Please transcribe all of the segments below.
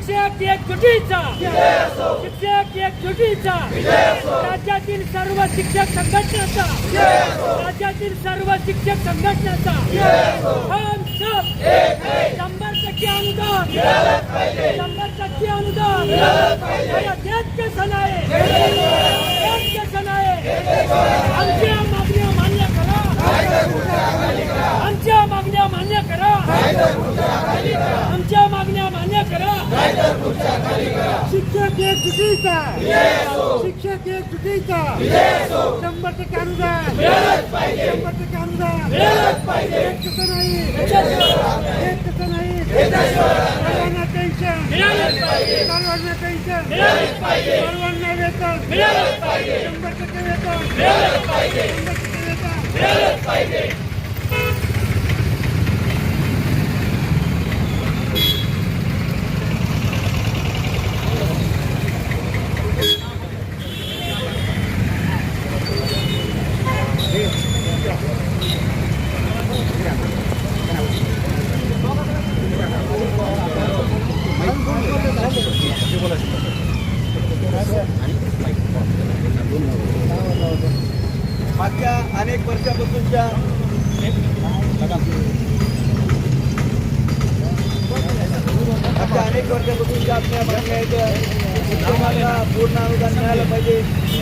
शिक्षक एकजुटीचा शिक्षक एकजुटीचा राज्यातील सर्व शिक्षक संघटनेचा. राज्यातील सर्व शिक्षक संघटनेचा. शंभर टक्के अनुदान. शंभर टक्के अनुदान. देश कसं आहे. देश कसं आहे आमच्या मागण्या मान्य करा आमच्या मागण्या मान्य करा आमच्या मागण्या मान्य करा शिक्षक एक चुकीचा शिक्षक एक चुकीचा शंभर टक्के अनुदान. शंभर टक्के अनुदान. एक कसं नाही. एक कसं नाही. सर्वांना पाहिजे. सर्वांना पाहिजे. सर्वांना वेतन. शंभर टक्के वेतन. शंभर टक्के वेतन. मागच्या अनेक वर्षापासूनच्या मागच्या अनेक वर्षापासूनच्या आपल्या मागण्या आहेत. शिक्षकांना पूर्ण अनुदान मिळालं पाहिजे.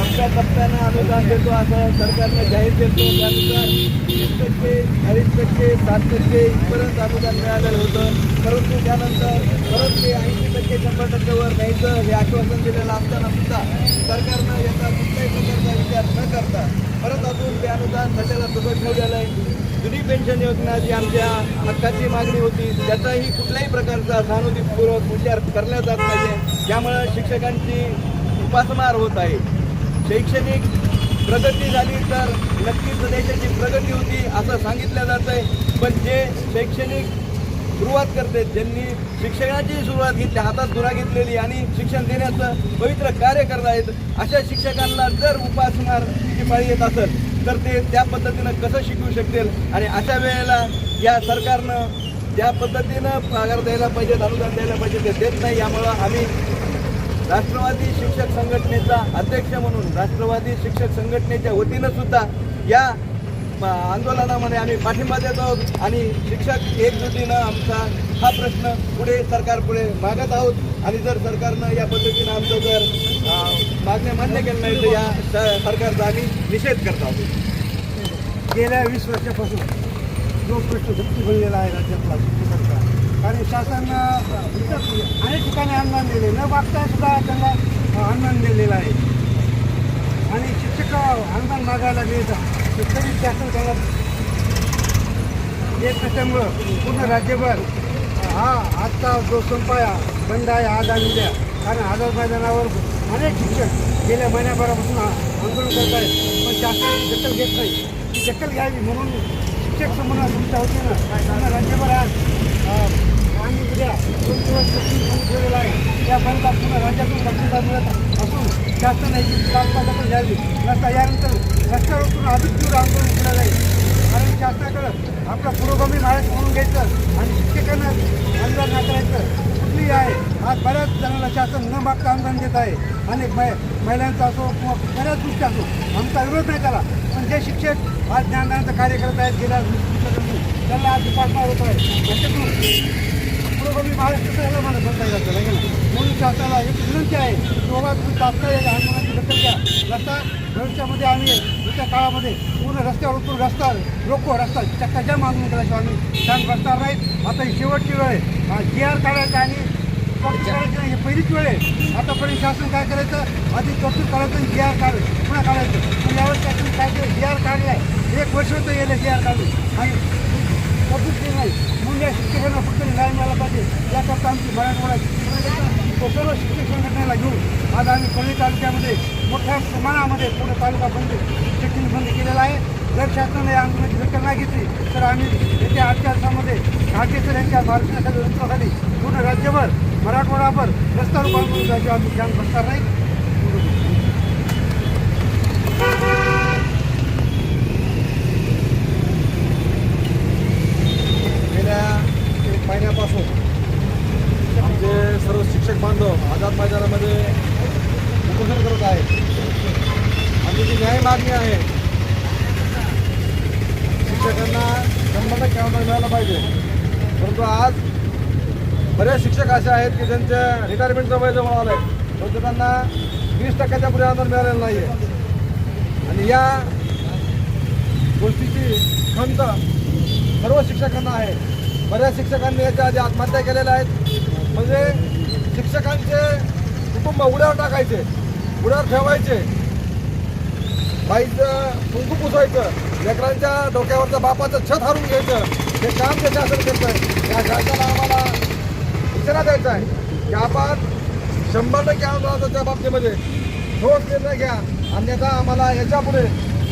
टप्प्याटप्प्यानं अनुदान देतो असं सरकारनं जाहीर देतो त्यानुसार वीस टक्के अडीच टक्के सात टक्के इथपर्यंत अनुदान मिळालेलं होतं. परंतु त्यानंतर परत ते ऐंशी टक्के शंभर टक्केवर न्यायचं हे आश्वासन दिलेलं असताना सुद्धा सरकारनं याचा कुठल्याही प्रकारचा विचार न करता परत अजून ते अनुदान सध्याला तसं ठेवलेलं आहे. जुनी पेन्शन योजना जी आमच्या हक्काची मागणी होती त्याचाही कुठल्याही प्रकारचा सहानुभूतीपूर्वक विचार करण्यात जात पाहिजे त्यामुळं शिक्षकांची उपासमार होत आहे. शैक्षणिक प्रगती झाली तर नक्कीच देशाची प्रगती होती असं सांगितलं जात आहे. पण जे शैक्षणिक सुरुवात करते ज्यांनी शिक्षणाची सुरुवात घेतली हातात धुरा घेतलेली आणि शिक्षण देण्याचं पवित्र कार्य करत आहेत अशा शिक्षकांना जर उपासमार पाळी येत असेल तर ते त्या पद्धतीनं कसं शिकवू शकतील? आणि अशा वेळेला या सरकारनं ज्या पद्धतीनं पगार द्यायला पाहिजेत अनुदान द्यायला पाहिजे ते देत नाही. यामुळं आम्ही राष्ट्रवादी शिक्षक संघटनेचा अध्यक्ष म्हणून राष्ट्रवादी शिक्षक संघटनेच्या वतीनं सुद्धा या आंदोलनामध्ये आम्ही पाठिंबा देत आहोत आणि शिक्षक एकजुटीनं आमचा हा प्रश्न पुढे सरकारपुढे मागत आहोत. आणि जर सरकारनं या पद्धतीनं आमचं जर अ, मागण्या मान्य केलं नाही तर या स- सरकारचा आम्ही निषेध करत आहोत. गेल्या वीस वर्षापासून जो प्रश्न दुःखी बनलेला आहे राज्यातला आणि शासन अनेक ठिकाणी अनुदान दिले. न मागता सुद्धा त्यांना अनुदान दिलेलं आहे. आणि शिक्षक अनुदान मागायला गेलं शेतकरी शासन त्यांना येत नसल्यामुळं पूर्ण राज्यभर हा आजचा जो संपाया बंद आहे आज आणि उद्या. कारण आझाद मैदानावर अनेक शिक्षक गेल्या महिन्याभरापासून आंदोलन करत आहेत. पण शासन दखल घेत नाही. ती दखल घ्यावी म्हणून शिक्षक समोर तुमच्या होते ना राज्यभर आज उद्या दोन दिवस सुट्टी म्हणून ठेवलेला आहे त्या बंदला पूर्ण राज्यातून दक्षता मिळत असून शासन याची तात्काळ घ्यावी नसता यानंतर रस्त्यावर उतरून अधिक तीव्र आंदोलन केलं जाईल कारण शासनाकडं आपला पुरोगामी महाराज म्हणून घ्यायचं आणि शिक्षकांना अनुदान नाकारायचं कुठलीही आहे आज बऱ्याच जणांना शासन न मागता अनुदान देत आहे अनेक मै महिलांचा असो किंवा बऱ्याच गोष्टी असो आमचा विरोध नाही त्याला पण जे शिक्षक आज ज्ञानदानाचं कार्य करत आहेत गेल्या त्यांना आज दुपारमार होत आहे? त्याच्यातून पुरोगामी महाराष्ट्र कसं याला मला म्हणता येतं नाही म्हणून शासनाला एक विनंती आहे की बाबा तुम्ही तात्काळ या आंदोलनाची दखल घ्या. रस्ता भविष्यामध्ये आम्ही येत्या काळामध्ये पूर्ण रस्त्यावर उतरून रस्ता रोको रस्ता चक्का जाम आंदोलन केल्याशिवाय आम्ही. छान बसणार नाहीत. आता ही शेवटची वेळ आहे. जी आर काढायचा आणि तरतूद काढायची नाही पहिलीच वेळ आहे. आतापर्यंत शासन काय करायचं? आधी तरतूद काढायचं आणि जी आर काढ पुन्हा काढायचं. पण यावेळेस शासन काय केलं? जी आर काढलाय. एक वर्ष होतं येईल जी आर काढून. आणि तरतूद केली नाही म्हणून या शिक्षकांना फक्त न्याय मिळाला पाहिजे. याकरता आमची मराठवाडा तो सर्व शिक्षक संघटनेला घेऊन आज आम्ही परळी तालुक्यामध्ये मोठ्या प्रमाणामध्ये पूर्ण तालुका बंद शिक्षण बंद केलेला आहे. जर शासनाने आंदोलनाची दखल नाही घेतली तर आम्ही येत्या आठ तासामध्ये घाटेसर यांच्या मार्गदर्शनाखाली पूर्ण राज्यभर मराठवाडाभर रस्ता रूप आंदोलन करायचे आम्ही जाण बसणार नाही गेल्या एक महिन्यापासून आमचे सर्व शिक्षक शिक्षक बांधव बाजारामध्ये उपोषण करत आहे आमची जी न्याय मागणी आहे शिक्षकांना शंभर टक्के मिळाला पाहिजे. परंतु आज बरेच शिक्षक असे आहेत की ज्यांच्या रिटायरमेंटचं वय जवळ आलं आहे परंतु त्यांना वीस टक्क्याच्या पुढे अनुदान मिळालेलं नाही आहे आणि या गोष्टीची खंत सर्व शिक्षकांना आहे. बऱ्याच शिक्षकांनी याच्या आधी आत्महत्या केलेल्या आहेत. म्हणजे शिक्षकांचे कुटुंब उड्यावर टाकायचे. उड्यावर ठेवायचे. बाईचं कुंकू पुसायचं लेकरांच्या डोक्यावरचं बापाचं छत हारून घ्यायचं. हे काम जे शासन करत आहे त्या शासनाला आम्हाला इशारा द्यायचा आहे की आपण शंभर टक्के आंदोलनाच्या बाबतीमध्ये ठोस निर्णय घ्या. अन्यथा आम्हाला याच्यापुढे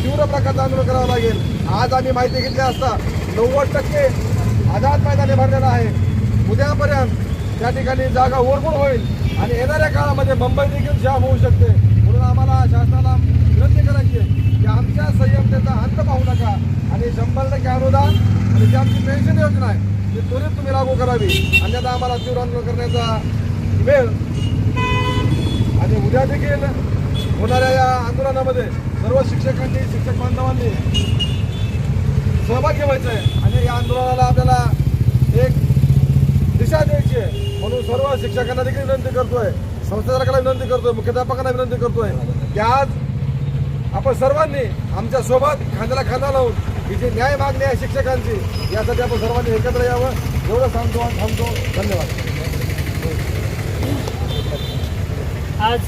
तीव्र प्रकारचं आंदोलन करावं लागेल. आज आम्ही माहिती घेतली असता नव्वद टक्के आझाद मैदाने भरलेलं आहे. उद्यापर्यंत त्या ठिकाणी जागा ओरबूर होईल. आणि येणाऱ्या काळामध्ये मुंबई देखील जाम होऊ शकते. म्हणून आम्हाला शासनाला विनंती करायची आहे की आमच्या संयमतेचा अंत पाहू नका आणि शंभर टक्के अनुदान आणि जी आमची पेन्शन योजना आहे ती त्वरित तुम्ही लागू करावी. अन्यथा आम्हाला तीव्र आंदोलन करण्याचा वेळ आणि उद्या देखील होणाऱ्या या आंदोलनामध्ये सर्व शिक्षकांनी शिक्षक बांधवांनी सहभागी व्हायचं आहे आणि या आंदोलनाला आपल्याला एक दिशा द्यायची आहे. म्हणून सर्व शिक्षकांना देखील विनंती करतोय. संस्थाधारकाला विनंती करतोय. मुख्याध्यापकांना विनंती करतोय. की आज आपण सर्वांनी आमच्यासोबत खांद्याला खांदा लावून ही जी न्याय मागणी आहे शिक्षकांची यासाठी आपण सर्वांनी एकत्र यावं. एवढं सांगतो आणि थांबतो. धन्यवाद. आज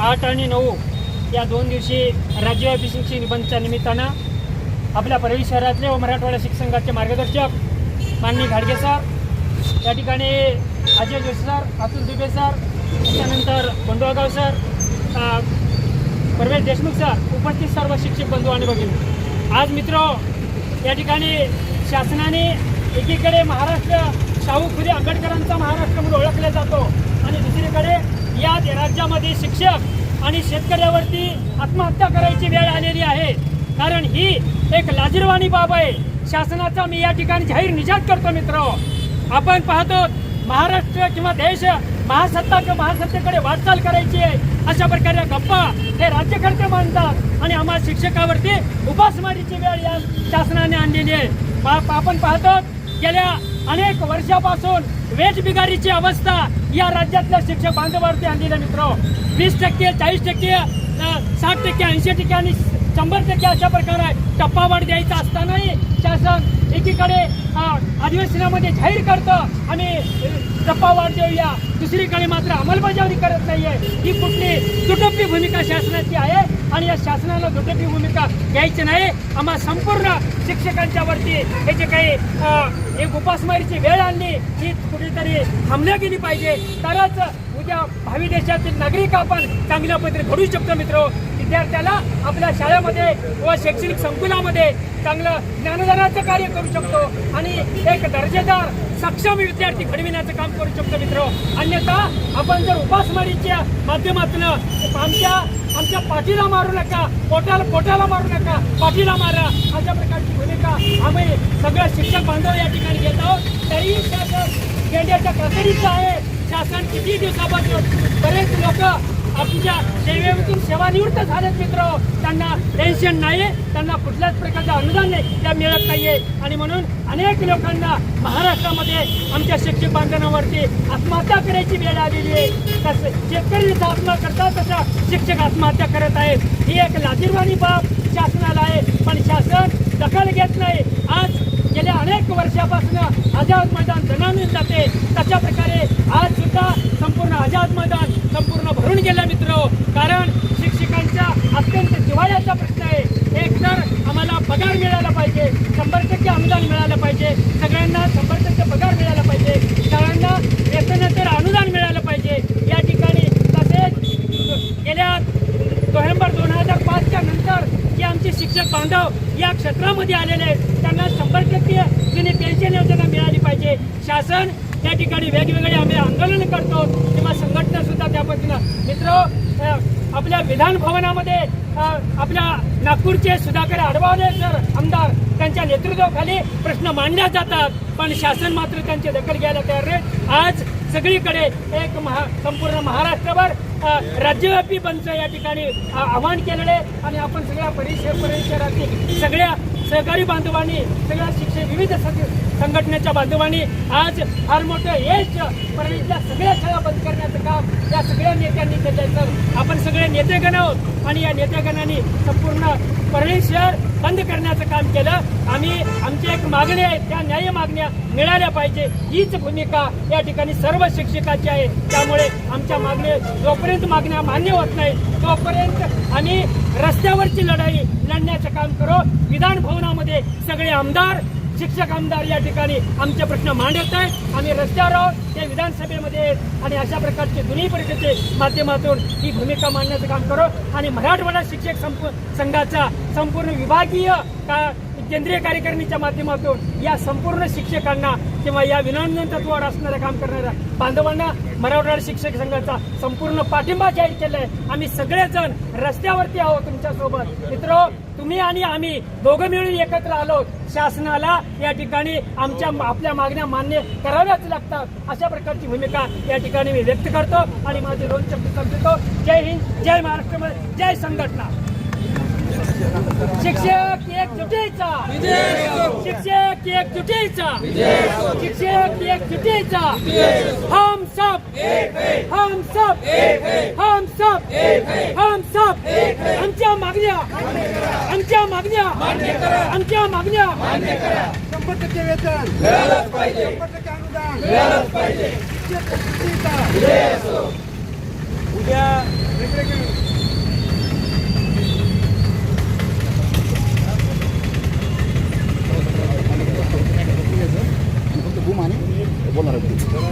आठ आणि नऊ या दोन दिवशी राज्यव्यापी शिक्षण निबंधच्या निमित्तानं आपल्या परळी शहरातले व मराठवाडा शिक्षण संघाचे मार्गदर्शक माननीय घाडगे सर. या ठिकाणी अजय जोशी सर अतुल दुबे सर त्यानंतर बंडोळगाव सर परवेश देशमुख सर उपस्थित सर्व शिक्षक बंधू आणि भगिनी. आज मित्र या ठिकाणी शासनाने एकीकडे महाराष्ट्र शाहू फुले आंबेडकरांचा महाराष्ट्र म्हणून ओळखला जातो आणि दुसरीकडे या राज्यामध्ये शिक्षक आणि शेतकऱ्यावरती आत्महत्या करायची वेळ आलेली आहे. कारण ही एक लाजीरवाणी बाब आहे. शासनाचा मी या ठिकाणी जाहीर निषेध करतो मित्र. आपण पाहतो महाराष्ट्र किंवा देश महासत्ता किंवा महासत्तेकडे वाटचाल करायची आहे. अशा प्रकारे गप्पा हे राज्यकर्ते मानतात आणि आम्हाला शिक्षकावरती उपासमारीची वेळ या शासनाने आणलेली आहे. पा- आपण पाहतो गेल्या अनेक वर्षापासून वेठबिगारीची अवस्था या राज्यातल्या शिक्षक बांधवावरती आणलेली आहे मित्र. वीस टक्के चाळीस टक्के साठ टक्के ऐंशी टक्के आणि शंभर टक्के अशा प्रकारे टप्पावाढ द्यायचा असतानाही शासन एकीकडे अधिवेशनामध्ये जाहीर करतं आणि टप्पावाढ देऊया. दुसरीकडे मात्र अंमलबजावणी करत नाहीये. ही कुठली दुटप्पी भूमिका शासनाची आहे आणि या शासनाला दुटप्पी भूमिका घ्यायची नाही. आम्हा संपूर्ण शिक्षकांच्या वरती हे जे काही एक उपासमारीची वेळ आणली ही कुठेतरी थांबल्या गेली पाहिजे. तरच उद्या भावी देशातील नागरिक आपण चांगल्या पद्धतीने घडू शकतो मित्र. विद्यार्थ्याला आपल्या शाळेमध्ये व शैक्षणिक संकुलामध्ये चांगलं ज्ञानदानाचं कार्य करू शकतो आणि एक दर्जेदार सक्षम विद्यार्थी घडविण्याचं काम करू शकतो मित्र. अन्यथा आपण जर उपासमारीच्या माध्यमातून आमच्या आमच्या पाठीला मारू नका पोटाला पोटाला मारू नका पाठीला मारा अशा प्रकारची भूमिका आम्ही सगळं शिक्षक बांधव या ठिकाणी घेत आहोत. तरी शासन गेंड्याच्या कचेरीचं आहे. शासन किती दिवसापासून बरेच लोक आपल्या सेवेमधून सेवानिवृत्त झालेत मित्र. त्यांना टेन्शन नाही त्यांना कुठल्याच प्रकारचं अनुदान नाही त्या मिळत नाहीये. आणि म्हणून अनेक लोकांना महाराष्ट्रामध्ये आमच्या शिक्षक बांधवांवरती आत्महत्या करायची वेळ आलेली आहे. तसं शेतकरी जसं आत्महत्या करतात तसं शिक्षक आत्महत्या करत आहेत. ही एक लाजीरवाणी बाब शासनाला आहे. पण शासन दखल घेत नाही. आज गेल्या अनेक वर्षापासून आझाद मैदान दणानून जाते. तशा प्रकारे आज सुद्धा संपूर्ण आझाद मैदान संपूर्ण भरून गेला मित्र. कारण शिक्षकांच्या अत्यंत जिव्हाळ्याचा प्रश्न आहे. एक तर आम्हाला पगार मिळाला पाहिजे. शंभर टक्के अनुदान मिळालं पाहिजे. सगळ्यांना शंभर टक्के पगार मिळाला पाहिजे. सगळ्यांना वेतनोत्तर अनुदान मिळालं पाहिजे. या ठिकाणी तसेच गेल्या नोव्हेंबर दोन हजार पाचच्या नंतर जे आमचे शिक्षक बांधव या क्षेत्रामध्ये आलेले आहेत त्यांना शंभर टक्के जुनी पेन्शन योजना मिळाली पाहिजे. शासन त्या ठिकाणी वेगवेगळ्या आम्ही आंदोलन करतो किंवा संघटना सुद्धा त्या पद्धतीनं मित्र आपल्या विधान भवनामध्ये आपल्या नागपूरचे सुधाकर आडवाले सर आमदार त्यांच्या नेतृत्वाखाली प्रश्न मांडल्या जातात पण शासन मात्र त्यांची दखल घ्यायला तयार नाही. आज सगळीकडे एक महा संपूर्ण महाराष्ट्रभर राज्यव्यापी बंदचं या ठिकाणी आवाहन केलेलं आहे. आणि आपण सगळ्या परिसर परिसरातील सगळ्या सहकारी बांधवांनी सगळ्या शिक्षण विविध संघटनेच्या बांधवांनी आज फार मोठं यश परळीतल्या सगळ्या शाळा बंद करण्याचं काम या सगळ्या नेत्यांनी केल्याचं आपण सगळे नेतेगण आहोत आणि या नेतेगणांनी संपूर्ण परळी शहर बंद करण्याचं काम केलं. आम्ही आमची एक मागणी आहे त्या न्याय मागण्या मिळाल्या पाहिजे. हीच भूमिका या ठिकाणी सर्व शिक्षकाची आहे. त्यामुळे आमच्या मागण्या जोपर्यंत मागण्या मान्य होत नाही तोपर्यंत आम्ही रस्त्यावरची लढाई लढण्याचं काम करू. विधान भवनामध्ये सगळे आमदार शिक्षक आमदार या ठिकाणी आमचे प्रश्न मांडत आहेत. आम्ही रस्त्यावर आहोत. ते विधानसभेमध्ये आणि अशा प्रकारचे दोन्ही परिषदेचे माध्यमातून ही भूमिका मांडण्याचं काम करू. आणि मराठवाडा शिक्षक संप संघाचा संपूर्ण विभागीय का केंद्रीय कार्यकारिणीच्या माध्यमातून या संपूर्ण शिक्षकांना किंवा या विनंदन तत्वावर असणाऱ्या काम करणाऱ्या बांधवांना मराठवाडा शिक्षक संघाचा संपूर्ण पाठिंबा जाहीर केलाय. आम्ही सगळेजण रस्त्यावरती आहोत तुमच्यासोबत. मित्र तुम्ही आणि आम्ही दोघं मिळून एकत्र आलो. शासनाला या ठिकाणी आमच्या आपल्या मागण्या मान्य कराव्याच लागतात. अशा प्रकारची भूमिका या ठिकाणी मी व्यक्त करतो आणि माझे दोन शब्द संपतो जय हिंद जय महाराष्ट्र जय संघटना. शिक्षक एकजुटीचा शिक्षक एकजुटीचा शिक्षक एकजुटीचा हम सब हम सब हम सब हम सब आमच्या मागण्या. आमच्या मागण्या. आमच्या मागण्या. शंभर टक्के वेतन. शंभर टक्के अनुदान. मिळालंच पाहिजे शिक्षक